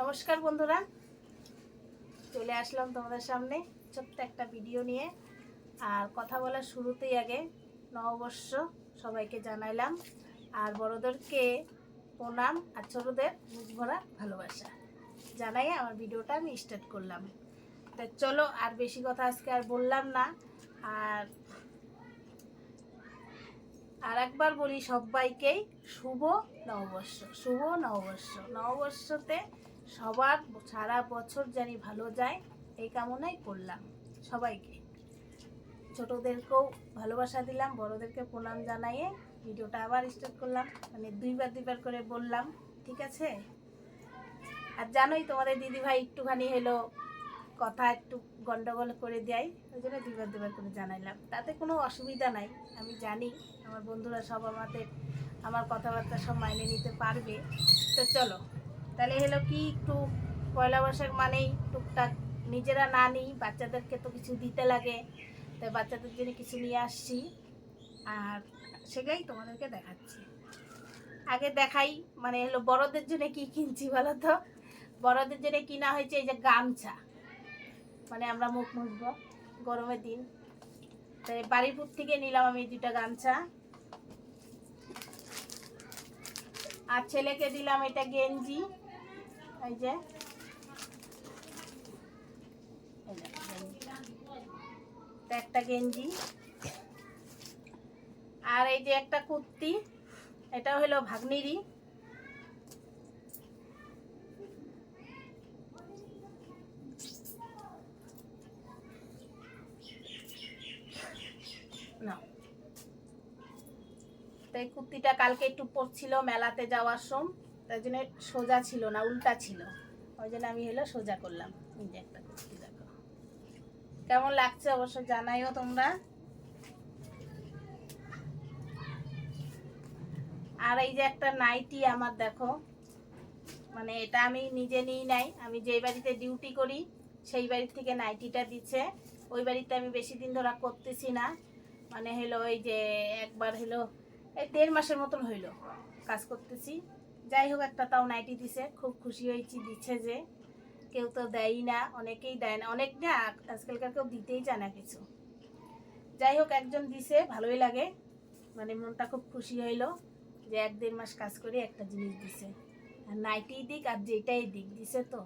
নমস্কার বন্ধুরা। চলে আসলাম তোমাদের সামনে ছোট্ট একটা ভিডিও নিয়ে। আর কথা বলার শুরুতেই আগে নববর্ষ সবাইকে জানাইলাম। আর বড়োদেরকে প্রণাম আর ছোটদের বুক ভরা ভালোবাসা জানাই আমার ভিডিওটা আমি স্টার্ট করলাম। তা চলো আর বেশি কথা আজকে আর বললাম না। আর আর একবার বলি সবাইকেই শুভ নববর্ষ শুভ নববর্ষ। নববর্ষতে সবার সারা বছর জানি ভালো যায়, এই কামনাই করলাম সবাইকে। ছোটদেরকেও ভালোবাসা দিলাম, বড়দেরকে প্রণাম জানাইয়ে ভিডিওটা আবার স্টার্ট করলাম মানে দুইবার দুইবার করে বললাম, ঠিক আছে? আর জানোই তোমাদের দিদিভাই একটুখানি হলো কথা একটু গন্ডগোল করে দেয়, ওই জন্য দুবার দুবার করে জানাইলাম। তাতে কোনো অসুবিধা নাই, আমি জানি আমার বন্ধুরা সব আমাদের, আমার কথাবার্তা সব মাইনে নিতে পারবে। তো চলো তাহলে হলো কি একটু পয়লা বৈশাখ মানেই টুকটাক নিজেরা না নিই, বাচ্চাদেরকে তো কিছু দিতে লাগে। তাই বাচ্চাদের জন্য কিছু নিয়ে আসছি। আর সেটাই তোমাদেরকে দেখাচ্ছি। আগে দেখাই মানে হলো বড়দের জন্য কি কিনছি বলো তো বড়দের জন্য কিনা হয়েছে এই যে গামছা। মানে আমরা মুখ মুছবো গরমের দিন। তাই বাড়িপুর থেকে নিলাম আমি দুটা গামছা। আর ছেলেকে দিলাম এটা গেঞ্জি। এই এই একটা গেঞ্জি। আর এই যে একটা কুর্তি, এটা হলো ভাগ্নিরি না। তাই কুর্তিটা কালকে একটু পরছিল মেলাতে যাওয়ার সময়। তাই জন্য সোজা ছিল না, উল্টা ছিল। ওই জন্য আমি হলো সোজা করলাম। যে একটা দেখো। কেমন লাগছে অবশ্য জানাইও তোমরা। আর এই যে একটা নাইটি আমার দেখো। মানে এটা আমি নিজে নিই নাই। আমি যেই বাড়িতে ডিউটি করি, সেই বাড়ি থেকে নাইটিটা দিচ্ছে। ওই বাড়িতে আমি বেশি দিন ধরা করতেছি না। মানে হলো ওই যে একবার হলো, এই দেড় মাসের মতন হইল কাজ করতেছি। যাই হোক একটা তাও নাইটি দিছে। খুব খুশি হয়েছি, দিচ্ছে যে। কেউ তো দেয়ই না, অনেকেই দেয় না। অনেক না, আজকালকার কেউ দিতেই চায় না কিছু। যাই হোক একজন দিছে, ভালোই লাগে। মানে মনটা খুব খুশি হইল যে এক দেড় মাস কাজ করে একটা জিনিস দিছে। আর নাইটি দিক আর যেটাই দিক, দিছে তো।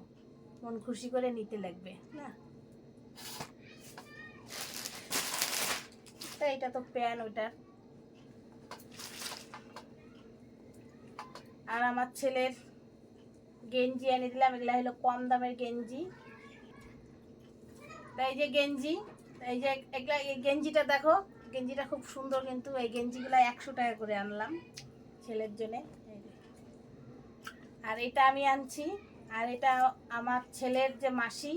মন খুশি করে নিতে লাগবে, না? এটা তো প্যান ওটার আর আমার ছেলের গেঞ্জি এনে দিলাম এগুলা হলো কম দামের গেঞ্জি। তাই এই যে গেঞ্জি এই যে এগুলা এই গেঞ্জিটা দেখো গেঞ্জিটা খুব সুন্দর কিন্তু এই গেঞ্জিগুলো একশো টাকা করে আনলাম ছেলের জন্যে। আর এটা আমি আনছি আর এটা আমার ছেলের যে মাসি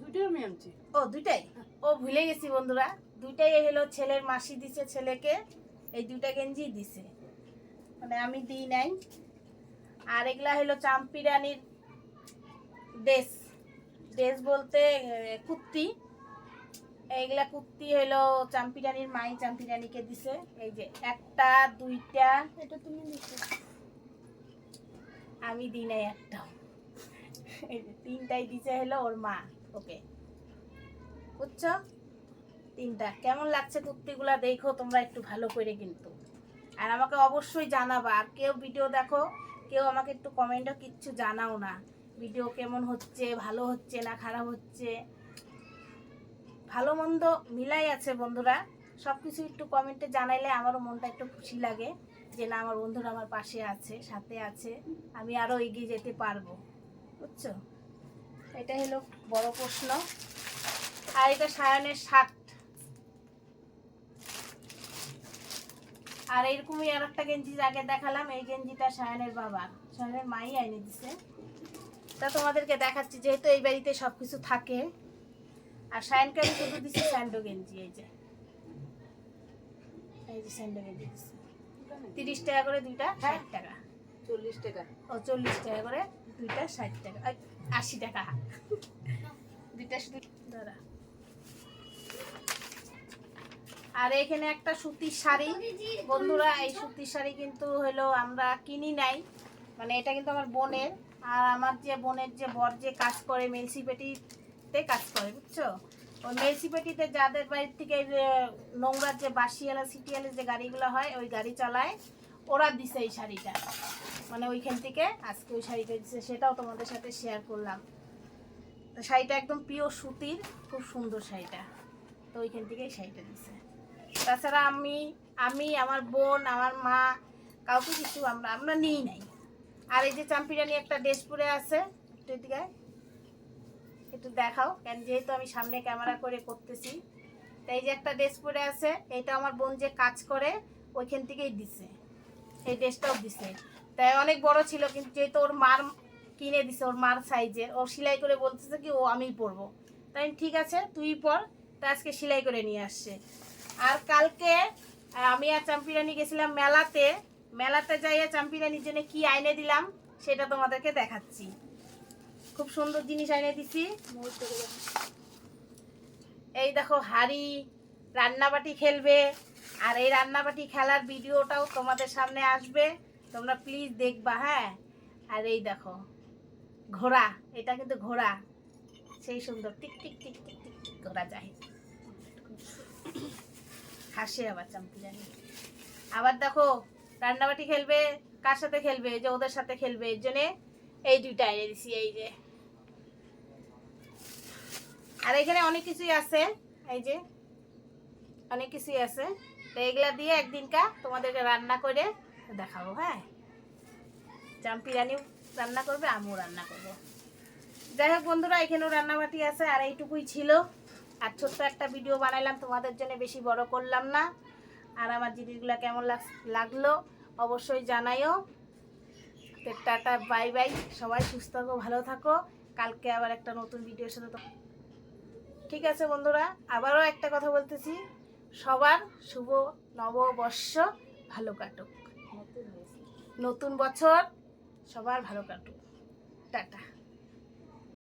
দুটোই আমি আনছি। ও দুইটাই? ও ভুলে গেছি বন্ধুরা দুইটাই হলো ছেলের মাসি দিছে ছেলেকে এই দুইটা গেঞ্জি দিছে। মানে আমি দিই নাই। আর এগুলা হলো চাম্পি রানীর ড্রেস ড্রেস বলতে কুর্তি এইগুলা কুর্তি হলো চাম্পি রানীর মাই চাম্পি রানীকে দিছে। এই যে একটা, দুইটা, এটা তুমি আমি দিই নাই একটাও এই যে তিনটাই দিছে হলো ওর মা। ওকে। বুঝছ? তিনটা। কেমন লাগছে কুর্তিগুলা দেখো, তোমরা একটু ভালো করে কিন্তু। আর আমাকে অবশ্যই জানাবা। আর কেউ ভিডিও দেখো, কেউ আমাকে একটু কমেন্টও কিচ্ছু জানাও না। ভিডিও কেমন হচ্ছে, ভালো হচ্ছে না খারাপ হচ্ছে? ভালো মন্দ মিলাই আছে বন্ধুরা। সব কিছু একটু কমেন্টে জানাইলে আমারও মনটা একটু খুশি লাগে যে না, আমার বন্ধুরা আমার পাশে আছে, সাথে আছে, আমি আরও এগিয়ে যেতে পারব। বুঝছ? এটা হলো বড় প্রশ্ন। আর এটা সায়নের শার্ট আর এরকমই আর একটা গেঞ্জি আগে দেখালাম এই গেঞ্জিটা সায়নের বাবা। সায়নের মাই আইনে দিছে। তা তোমাদেরকে দেখাচ্ছি যেহেতু এই বাড়িতে সব কিছু থাকে। আর সায়নকে আমি শুধু দিচ্ছি স্যান্ডো গেঞ্জি এই যে। এই যে স্যান্ডো গেঞ্জি দিচ্ছে তিরিশ টাকা করে দুইটা ষাট টাকা। চল্লিশ টাকা। ও চল্লিশ টাকা করে দুইটা ষাট টাকা। আশি টাকা। দুইটা শুধু দাঁড়া। আর এখানে একটা সুতির শাড়ি। বন্ধুরা, এই সুতির শাড়ি কিন্তু হলো আমরা কিনি নাই। মানে এটা কিন্তু আমার বোনের। আর আমার যে বোনের যে বর যে কাজ করে মিউনিসিপ্যালিটিতে কাজ করে, বুঝছ? ওই মিউনিসিপ্যালিটিতে যাদের বাড়ির থেকে নোংরার যে বাসিয়ালা সিটিয়ালা যে গাড়িগুলো হয়, ওই গাড়ি চালায়, ওরা দিছে এই শাড়িটা। মানে ওইখান থেকে আজকে ওই শাড়িটা দিছে, সেটাও তোমাদের সাথে শেয়ার করলাম। তো শাড়িটা একদম পিওর সুতির, খুব সুন্দর শাড়িটা। তো ওইখান থেকেই শাড়িটা দিছে। তাছাড়া আমি আমি, আমার বোন, আমার মা, কাউকে কিছু আমরা আমরা নিই নাই। আর এই যে চাম্পিরানি একটা ড্রেস পরে আছে, একটু দেখাও, কেন যেহেতু আমি সামনে ক্যামেরা করে করতেছি। তাই যে একটা ড্রেস পরে আছে, এটা আমার বোন যে কাজ করে, ওইখান থেকেই দিছে। এই ড্রেসটাও দিছে। তাই অনেক বড় ছিল, কিন্তু যেহেতু ওর মার কিনে দিছে, ওর মার সাইজের ও সেলাই করে বলতেছে কি, ও আমি পরবো। তাই ঠিক আছে, তুই পর। তা আজকে সেলাই করে নিয়ে আসছে। আর কালকে আমি আর চাম্পিরানি গেছিলাম মেলাতে। মেলাতে যাইয়া চাম্পিরানির জন্য কি আইনে দিলাম, সেটা তোমাদেরকে দেখাচ্ছি। খুব সুন্দর জিনিস আইনে দিছি। এই দেখো, হাড়ি, রান্নাবাটি খেলবে। আর এই রান্নাবাটি খেলার ভিডিওটাও তোমাদের সামনে আসবে। তোমরা প্লিজ দেখবা হ্যাঁ? আর এই দেখো, ঘোড়া, এটা কিন্তু ঘোড়া। সেই সুন্দর tick tick tick tick tick, ঘোড়া যায়। হাসে আবার চাম্পিরানি আবার দেখো, রান্নাবাটি খেলবে, কার সাথে খেলবে? যে ওদের সাথে খেলবে, এর জন্যে এই দুইটা এনে দিছি, এই যে। আর এখানে অনেক কিছুই আছে, এই যে। অনেক কিছুই আছে। তো এগুলা দিয়ে একদিনকা তোমাদেরকে রান্না করে দেখাবো হ্যাঁ? চাম্পি রানিও রান্না করবে, আমিও রান্না করব। যাই হোক বন্ধুরা, এখানেও রান্নাবাটি আছে, আর এইটুকুই ছিল। আর ছোট্ট একটা ভিডিও বানাইলাম, তোমাদের জন্য বেশি বড় করলাম না। আর আমার জিনিসগুলো কেমন লাগ- লাগল অবশ্যই জানাইও। তো টাটা বাই বাই সবাই সুস্থ থাকো, ভালো থাকো। কালকে আবার একটা নতুন ভিডিওর সাথে ঠিক আছে বন্ধুরা, আবারও একটা কথা বলতেছি। সবার শুভ নববর্ষ ভালো কাটুক। নতুন বছর সবার ভালো কাটুক। টাটা।